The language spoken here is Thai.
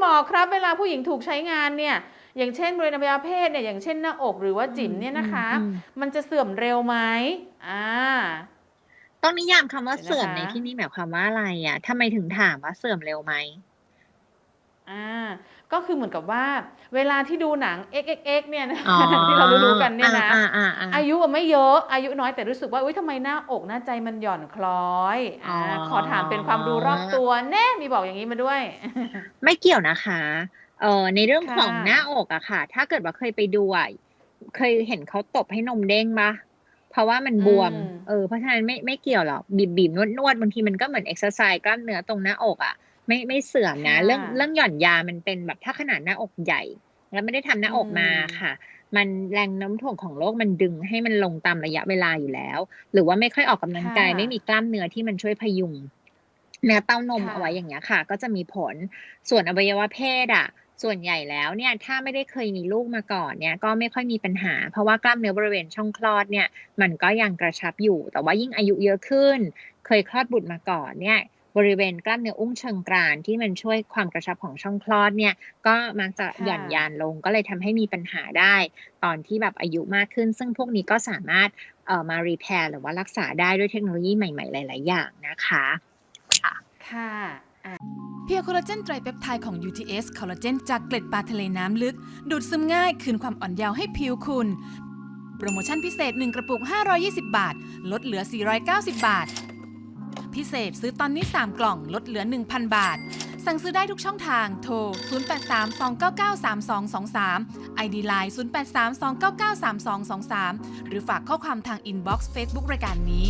หมอครับเวลาผู้หญิงถูกใช้งานเนี่ยอย่างเช่นบริเวณอวัยวะเพศเนี่ยอย่างเช่นหน้าอกหรือว่าจิ๋มเนี่ยนะคะอืมมันจะเสื่อมเร็วไหมอ่าต้องนิยามคำว่าเดี๋ยวนะคะเสื่อมในที่นี้หมายความว่าอะไรอะทำไมถึงถามว่าเสื่อมเร็วไหมอ่า ก็คือเหมือนกับว่า เวลาที่ดูหนัง XXX เนี่ยนะอ๋อที่เรารู้ๆกันเนี่ยนะอ่าอ่าอ่าอายุอะไม่เยอะอายุน้อยแต่รู้สึกว่าอุ้ยทำไมหน้าอกหน้าใจมันหย่อนคล้อยอ่าอ๋อขอถามเป็นความรู้รอบตัวแน่มีบอกอย่างนี้มาด้วย ไม่เกี่ยวนะคะเอ่อในเรื่องของค่ะหน้าอกอะค่ะ ถ้าเกิดว่าเคยไปดูอะเคยเห็นเขาตบให้นมเด้งปะเพราะว่ามันบวมอืมเออเพราะฉะนั้นไม่ไม่เกี่ยวหรอกบีบบีบนวดนวดบางทีมันก็เหมือนเอ็กซ์ไซส์กล้ามเนื้อตรงหน้าอกอะ ไม่ไม่เสื่อมนะค่ะเรื่องเรื่องหย่อนยามันเป็นแบบถ้าขนาดหน้าอกใหญ่ แล้วไม่ได้ทำหน้าอกมาอืมค่ะ มันแรงโน้ำถ่วงของโลกมันดึงให้มันลงตามระยะเวลาอยู่แล้ว หรือว่าไม่ค่อยออกกำลังกายค่ะไม่มีกล้ามเนื้อที่มันช่วยพยุงเนื้อเต้านมค่ะเอาไว้อย่างเงี้ยค่ะ ก็จะมีผลส่วนอวัยวะเพศอะส่วนใหญ่แล้วเนี่ยถ้าไม่ได้เคยมีลูกมาก่อนเนี่ยก็ไม่ค่อยมีปัญหา เพราะว่ากล้ามเนื้อบริเวณช่องคลอดเนี่ยมันก็ยังกระชับอยู่ แต่ว่ายิ่งอายุเยอะขึ้น เคยคลอดบุตรมาก่อนเนี่ย บริเวณกล้ามเนื้ออุ้งเชิงกรานที่มันช่วยความกระชับของช่องคลอดเนี่ย ก็มักจะค่ะหย่อนยานลง ก็เลยทำให้มีปัญหาได้ ตอนที่แบบอายุมากขึ้น ซึ่งพวกนี้ก็สามารถเอ่อมารีแพร์หรือว่ารักษาได้ด้วยเทคโนโลยีใหม่ ๆ หลาย ๆ อย่างนะคะ ค่ะอะเพียวคอลลาเจนไตรเปปไทด์ของ UTS คอลลาเจนจากเกล็ดปลาทะเลน้ำลึก ดูดซึมง่าย คืนความอ่อนเยาว์ให้ผิวคุณโปรโมชั่นพิเศษ 1 กระปุก 520 บาท ลดเหลือ 490 บาท พิเศษซื้อตอนนี้ 3 กล่องลดเหลือ 1,000 บาท สั่งซื้อได้ทุกช่องทางโทร 0832993223 ID Line 0832993223 หรือฝากข้อความทางอินบ็อกซ์เฟซบุ๊กรายการนี้